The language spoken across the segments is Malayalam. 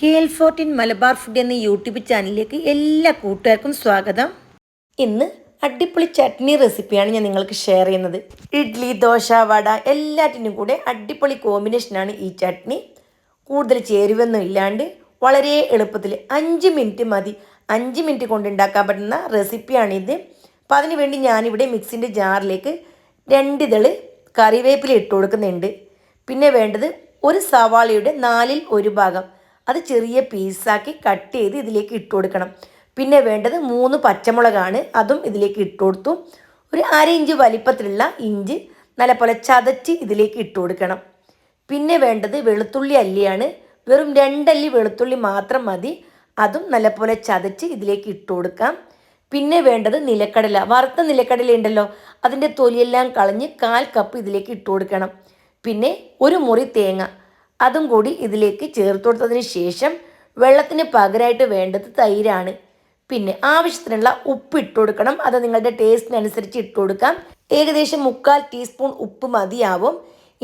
K L fourteen Malabar food എന്ന യൂട്യൂബ് ചാനലിലേക്ക് എല്ലാ കൂട്ടുകാർക്കും സ്വാഗതം. ഇന്ന് അടിപൊളി ചട്നി റെസിപ്പിയാണ് ഞാൻ നിങ്ങൾക്ക് ഷെയർ ചെയ്യുന്നത്. ഇഡ്ലി ദോശ വട എല്ലാറ്റിനും കൂടെ അടിപൊളി കോമ്പിനേഷനാണ് ഈ ചട്നി. കൂടുതൽ ചേരുവൊന്നും ഇല്ലാണ്ട് വളരെ എളുപ്പത്തിൽ അഞ്ച് മിനിറ്റ് മതി. അഞ്ച് മിനിറ്റ് കൊണ്ട് ഉണ്ടാക്കാൻ പറ്റുന്ന റെസിപ്പിയാണിത് അപ്പം അതിന് വേണ്ടി ഞാനിവിടെ മിക്സിന്റെ ജാറിലേക്ക് രണ്ടിതൾ കറിവേപ്പില ഇട്ട് കൊടുക്കുന്നുണ്ട്. പിന്നെ വേണ്ടത് ഒരു സവാളയുടെ നാലിൽ ഒരു ഭാഗം അത് ചെറിയ പീസാക്കി കട്ട് ചെയ്ത് ഇതിലേക്ക് ഇട്ട് കൊടുക്കണം. പിന്നെ വേണ്ടത് മൂന്ന് പച്ചമുളകാണ് അതും ഇതിലേക്ക് ഇട്ട് കൊടുത്തു. ഒരു അര ഇഞ്ച് വലിപ്പത്തിലുള്ള ഇഞ്ചി നല്ലപോലെ ചതച്ച് ഇതിലേക്ക് ഇട്ട് കൊടുക്കണം. പിന്നെ വേണ്ടത് വെളുത്തുള്ളി അല്ലിയാണ്. വെറും രണ്ടല്ലി വെളുത്തുള്ളി മാത്രം മതി. അതും നല്ലപോലെ ചതച്ച് ഇതിലേക്ക് ഇട്ട് കൊടുക്കാം. പിന്നെ വേണ്ടത് നിലക്കടല. വറുത്ത നിലക്കടല ഉണ്ടല്ലോ അതിന്റെ തൊലിയെല്ലാം കളഞ്ഞ് കാൽ കപ്പ് ഇതിലേക്ക് ഇട്ട് കൊടുക്കണം. പിന്നെ ഒരു മുറി തേങ്ങ. അതും കൂടി ഇതിലേക്ക് ചേർത്ത് കൊടുത്തതിന് ശേഷം വെള്ളത്തിന് പകരമായിട്ട് വേണ്ടത് തൈരാണ്. പിന്നെ ആവശ്യത്തിനുള്ള ഉപ്പ് ഇട്ട് കൊടുക്കണം. അത് നിങ്ങളുടെ ടേസ്റ്റിനനുസരിച്ച് ഇട്ട് കൊടുക്കാം. ഏകദേശം മുക്കാൽ ടീസ്പൂൺ ഉപ്പ് മതിയാവും.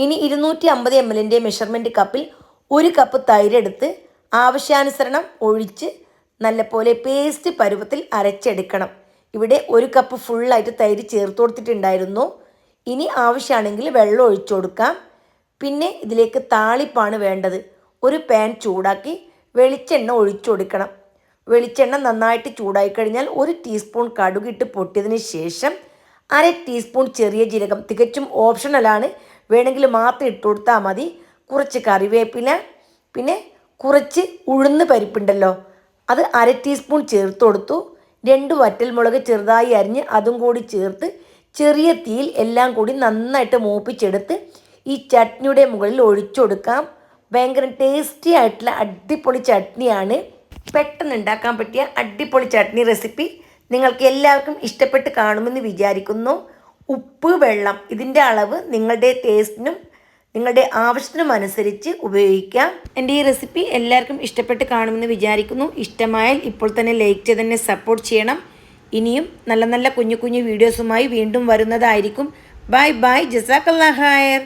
ഇനി ഇരുന്നൂറ്റി അമ്പത് എം എല്ലിന്റെ മെഷർമെന്റ് കപ്പിൽ ഒരു കപ്പ് തൈരെടുത്ത് ആവശ്യാനുസരണം ഒഴിച്ച് നല്ലപോലെ പേസ്റ്റ് പരുവത്തിൽ അരച്ചെടുക്കണം. ഇവിടെ ഒരു കപ്പ് ഫുള്ളായിട്ട് തൈര് ചേർത്ത് കൊടുത്തിട്ടുണ്ടായിരുന്നു. ഇനി ആവശ്യമാണെങ്കിൽ വെള്ളം ഒഴിച്ചു കൊടുക്കാം. പിന്നെ ഇതിലേക്ക് താളിപ്പാണ് വേണ്ടത്. ഒരു പാൻ ചൂടാക്കി വെളിച്ചെണ്ണ ഒഴിച്ചു കൊടുക്കണം വെളിച്ചെണ്ണ നന്നായിട്ട് ചൂടായി കഴിഞ്ഞാൽ ഒരു ടീസ്പൂൺ കടുകിട്ട് പൊട്ടിയതിന് ശേഷം അര ടീസ്പൂൺ ചെറിയ ജീരകം തികച്ചും ഓപ്ഷണലാണ് വേണമെങ്കിൽ മാത്രം ഇട്ട് കൊടുത്താൽ മതി. കുറച്ച് കറിവേപ്പില പിന്നെ കുറച്ച് ഉഴുന്ന് പരിപ്പുണ്ടല്ലോ അത് അര ടീസ്പൂൺ ചേർത്ത് കൊടുത്തു. രണ്ട് വറ്റൽമുളക് ചെറുതായി അരിഞ്ഞ് അതും കൂടി ചേർത്ത് ചെറിയ തീയിൽ എല്ലാം കൂടി നന്നായിട്ട് മൂപ്പിച്ചെടുത്ത് ഈ ചട്നിയുടെ മുകളിൽ ഒഴിച്ചു കൊടുക്കാം. ഭയങ്കര ടേസ്റ്റി ആയിട്ടുള്ള അടിപൊളി ചട്നിയാണ്. പെട്ടെന്ന് ഉണ്ടാക്കാൻ പറ്റിയ അടിപൊളി ചട്നി റെസിപ്പി നിങ്ങൾക്ക് എല്ലാവർക്കും ഇഷ്ടപ്പെട്ട് കാണുമെന്ന് വിചാരിക്കുന്നു. ഉപ്പ് വെള്ളം ഇതിന്റെ അളവ് നിങ്ങളുടെ ടേസ്റ്റിനും നിങ്ങളുടെ ആവശ്യത്തിനും അനുസരിച്ച് ഉപയോഗിക്കാം. എന്റെ ഈ റെസിപ്പി എല്ലാവർക്കും ഇഷ്ടപ്പെട്ട് കാണുമെന്ന് വിചാരിക്കുന്നു. ഇഷ്ടമായാൽ ഇപ്പോൾ തന്നെ ലൈക്ക് ചെയ്ത് തന്നെ സപ്പോർട്ട് ചെയ്യണം. ഇനിയും നല്ല നല്ല കുഞ്ഞു കുഞ്ഞു വീഡിയോസുമായി വീണ്ടും വരുന്നതായിരിക്കും. Bye bye ജസാക്കല്ലാ ഹായർ